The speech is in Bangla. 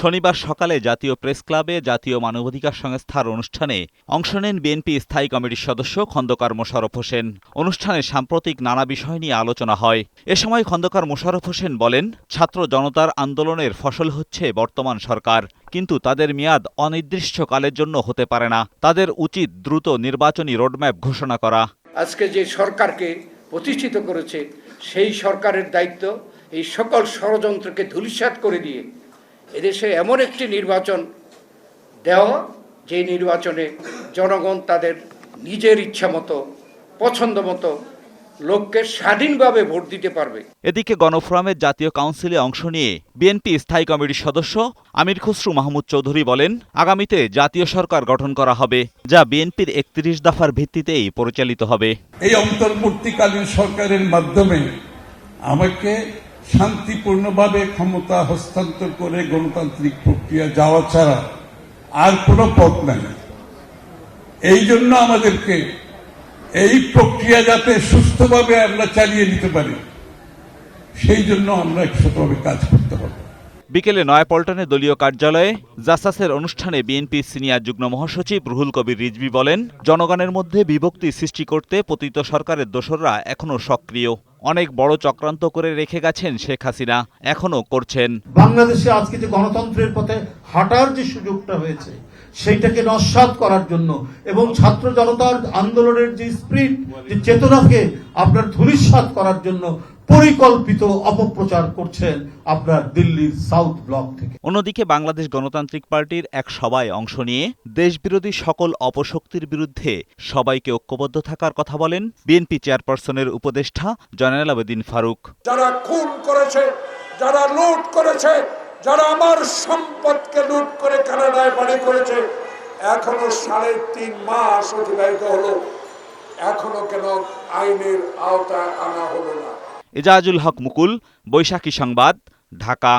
শনিবার সকালে জাতীয় প্রেস ক্লাবে জাতীয় মানবাধিকার সংস্থার অনুষ্ঠানে অংশ নেন বিএনপি স্থায়ী কমিটির সদস্য খন্দকার মোশাররফ হোসেন। অনুষ্ঠানে সাম্প্রতিক নানা বিষয় নিয়ে আলোচনা হয়। এ সময় খন্দকার মোশাররফ হোসেন বলেন, ছাত্র জনতার আন্দোলনের ফসল হচ্ছে বর্তমান সরকার, কিন্তু তাদের মেয়াদ অনির্দিষ্টকালের জন্য হতে পারে না। তাদের উচিত দ্রুত নির্বাচনী রোডম্যাপ ঘোষণা করা। আজকে যে সরকারকে প্রতিষ্ঠিত করেছে, সেই সরকারের দায়িত্ব এই সকল ষড়যন্ত্রকে ধূলিসাৎ করে দিয়ে এদেশে এমন একটি নির্বাচন দেওয়া যে নির্বাচনে জনগণ তাদের নিজের ইচ্ছা মতো পছন্দ মতো লোককে স্বাধীনভাবে ভোট দিতে পারবে। এদিকে গণফোরামের জাতীয় কাউন্সিলে অংশ নিয়ে বিএনপি স্থায়ী কমিটির সদস্য আমির খসরু মাহমুদ চৌধুরী বলেন আগামীতে জাতীয় সরকার গঠন করা হবে যা বিএনপির একত্রিশ দফার ভিত্তিতেই পরিচালিত হবে। এই অন্তর্বর্তীকালীন সরকারের মাধ্যমে আমাকে শান্তিপূর্ণভাবে ক্ষমতা হস্তান্তর করে গণতান্ত্রিক প্রক্রিয়া যাওয়া ছাড়া আর কোনো পথ নাই। এই জন্য আমাদেরকে এই প্রক্রিয়া যাতে সুস্থভাবে আমরা চালিয়ে নিতে পারি, সেই জন্য আমরা একসাথে কাজ করতে হবে। বিকেলে নয়াপল্টনে দলীয় কার্যালয়ে জাসাসের অনুষ্ঠানে বিএনপি সিনিয়র যুগ্ম মহাসচিব রুহুল কবির রিজভি বলেন, জনগণের মধ্যে বিভক্তি সৃষ্টি করতে পতিত সরকারের দোসররা এখনও সক্রিয়। অনেক বড় চক্রান্ত করে রেখে গেছেন শেখ হাসিনা, এখনও করছেন। বাংলাদেশে আজকে যে গণতন্ত্রের পথে হাঁটার যে সুযোগটা হয়েছে, সেইটাকে নস্বাত করার জন্য এবং ছাত্র জনতার আন্দোলনের যে স্প্রিট, যে চেতনাকে আপনার ধূলিসাৎ করার জন্য পরিকল্পিত অপপ্রচার করছেন আপনার দিল্লির সাউথ ব্লক থেকে। অন্যদিকে বাংলাদেশ গণতান্ত্রিক পার্টির এক সভায় অংশ নিয়ে দেশবিরোধী সকল অপশক্তির বিরুদ্ধে সবাইকে ঐক্যবদ্ধ থাকার কথা বলেন বিএনপি চেয়ারপারসনের উপদেষ্টা জয়নাল আবেদিন ফারুক। যারা খুন করেছে যারা লুট করেছে যারা আমার সম্পদকে লুট করে কানাডায় বাড়ি করেছে এখনও সাড়ে তিন মাস অতিবাহিত হলো। এখনও কেন আইনের আওতায় আনা হলো না? এজাজুল হক মুকুল বৈশাখী সংবাদ ঢাকা।